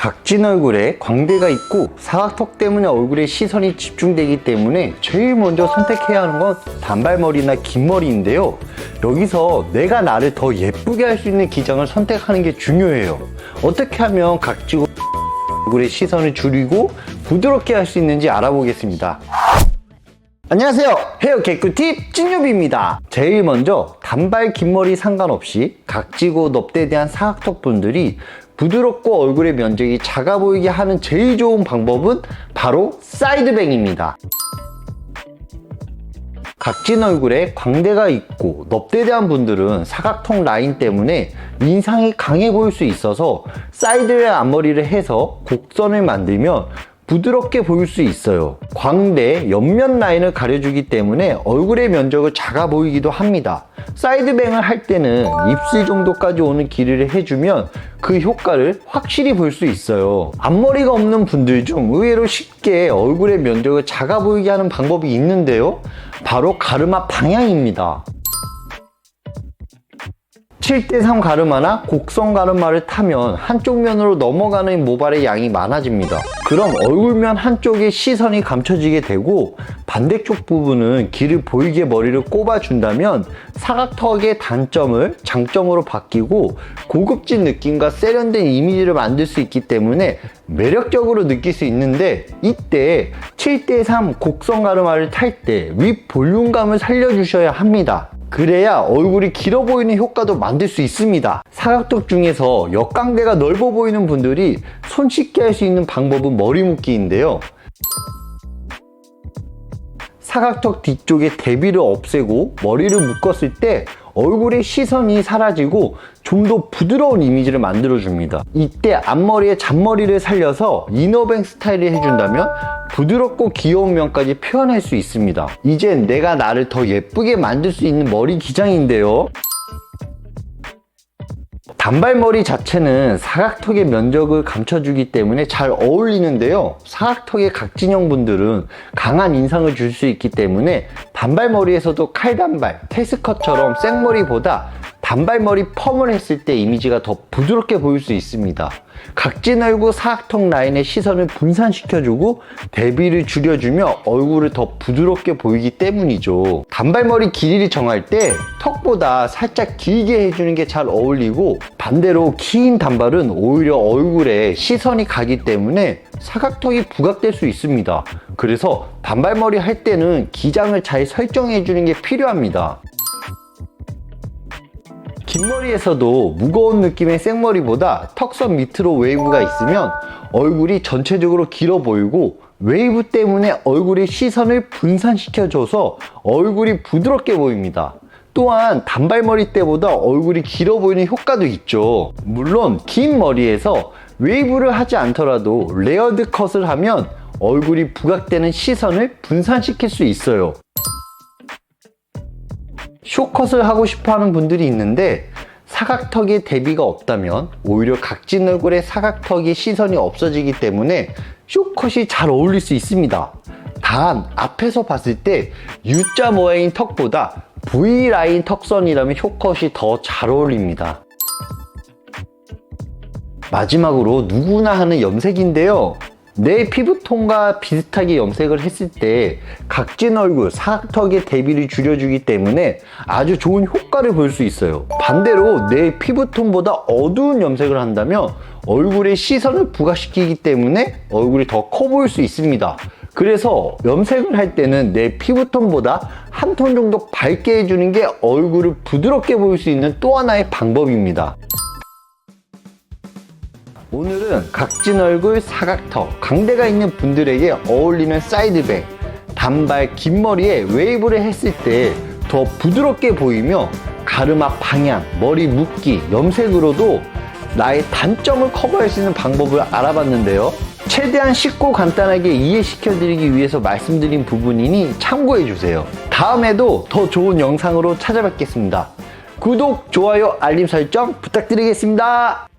각진 얼굴에 광대가 있고 사각턱 때문에 얼굴에 시선이 집중되기 때문에 제일 먼저 선택해야 하는 건 단발머리나 긴 머리인데요. 여기서 내가 나를 더 예쁘게 할 수 있는 기장을 선택하는 게 중요해요. 어떻게 하면 각지고 얼굴의 시선을 줄이고 부드럽게 할 수 있는지 알아보겠습니다. 안녕하세요. 헤어 개꿀팁 찐유비입니다. 제일 먼저 단발 긴 머리 상관없이 각지고 넙대에 대한 사각턱 분들이 부드럽고 얼굴의 면적이 작아 보이게 하는 제일 좋은 방법은 바로 사이드뱅입니다. 각진 얼굴에 광대가 있고 넙대대한 분들은 사각턱 라인 때문에 인상이 강해 보일 수 있어서 사이드웨어 앞머리를 해서 곡선을 만들면 부드럽게 보일 수 있어요. 광대, 옆면 라인을 가려주기 때문에 얼굴의 면적을 작아 보이기도 합니다. 사이드뱅을 할 때는 입술 정도까지 오는 길이를 해주면 그 효과를 확실히 볼 수 있어요. 앞머리가 없는 분들 중 의외로 쉽게 얼굴의 면적을 작아 보이게 하는 방법이 있는데요. 바로 가르마 방향입니다. 7대3 가르마나 곡선 가르마를 타면 한쪽 면으로 넘어가는 모발의 양이 많아집니다. 그럼 얼굴면 한쪽에 시선이 감춰지게 되고 반대쪽 부분은 길을 보이게 머리를 꼽아준다면 사각턱의 단점을 장점으로 바뀌고 고급진 느낌과 세련된 이미지를 만들 수 있기 때문에 매력적으로 느낄 수 있는데 이때 7대3 곡선 가르마를 탈 때 윗 볼륨감을 살려주셔야 합니다. 그래야 얼굴이 길어 보이는 효과도 만들 수 있습니다. 사각턱 중에서 역광대가 넓어 보이는 분들이 손쉽게 할 수 있는 방법은 머리 묶기인데요. 사각턱 뒤쪽에 대비를 없애고 머리를 묶었을 때 얼굴의 시선이 사라지고 좀 더 부드러운 이미지를 만들어줍니다. 이때 앞머리에 잔머리를 살려서 이너뱅 스타일을 해준다면 부드럽고 귀여운 면까지 표현할 수 있습니다. 이젠 내가 나를 더 예쁘게 만들 수 있는 머리 기장인데요. 단발머리 자체는 사각턱의 면적을 감춰주기 때문에 잘 어울리는데요. 사각턱의 각진형 분들은 강한 인상을 줄 수 있기 때문에 단발머리에서도 칼단발, 테스컷처럼 생머리보다 단발머리 펌을 했을 때 이미지가 더 부드럽게 보일 수 있습니다. 각진 얼굴 사각턱 라인의 시선을 분산시켜주고 대비를 줄여주며 얼굴을 더 부드럽게 보이기 때문이죠. 단발머리 길이를 정할 때 턱보다 살짝 길게 해주는 게 잘 어울리고 반대로 긴 단발은 오히려 얼굴에 시선이 가기 때문에 사각턱이 부각될 수 있습니다. 그래서 단발머리 할 때는 기장을 잘 설정해 주는 게 필요합니다. 긴 머리에서도 무거운 느낌의 생머리보다 턱선 밑으로 웨이브가 있으면 얼굴이 전체적으로 길어 보이고 웨이브 때문에 얼굴의 시선을 분산시켜줘서 얼굴이 부드럽게 보입니다. 또한 단발머리 때보다 얼굴이 길어 보이는 효과도 있죠. 물론 긴 머리에서 웨이브를 하지 않더라도 레어드 컷을 하면 얼굴이 부각되는 시선을 분산시킬 수 있어요. 쇼컷을 하고 싶어 하는 분들이 있는데 사각턱에 대비가 없다면 오히려 각진 얼굴에 사각턱이 시선이 없어지기 때문에 쇼컷이 잘 어울릴 수 있습니다. 단 앞에서 봤을 때 U자 모양인 턱보다 V라인 턱선이라면 쇼컷이 더 잘 어울립니다. 마지막으로 누구나 하는 염색인데요. 내 피부톤과 비슷하게 염색을 했을 때 각진 얼굴, 사각턱의 대비를 줄여주기 때문에 아주 좋은 효과를 볼 수 있어요. 반대로 내 피부톤보다 어두운 염색을 한다면 얼굴에 시선을 부각시키기 때문에 얼굴이 더 커 보일 수 있습니다. 그래서 염색을 할 때는 내 피부톤보다 한 톤 정도 밝게 해주는 게 얼굴을 부드럽게 보일 수 있는 또 하나의 방법입니다. 오늘은 각진 얼굴, 사각턱, 광대가 있는 분들에게 어울리는 사이드백, 단발, 긴 머리에 웨이브를 했을 때 더 부드럽게 보이며 가르마 방향, 머리 묶기, 염색으로도 나의 단점을 커버할 수 있는 방법을 알아봤는데요. 최대한 쉽고 간단하게 이해시켜드리기 위해서 말씀드린 부분이니 참고해주세요. 다음에도 더 좋은 영상으로 찾아뵙겠습니다. 구독, 좋아요, 알림 설정 부탁드리겠습니다.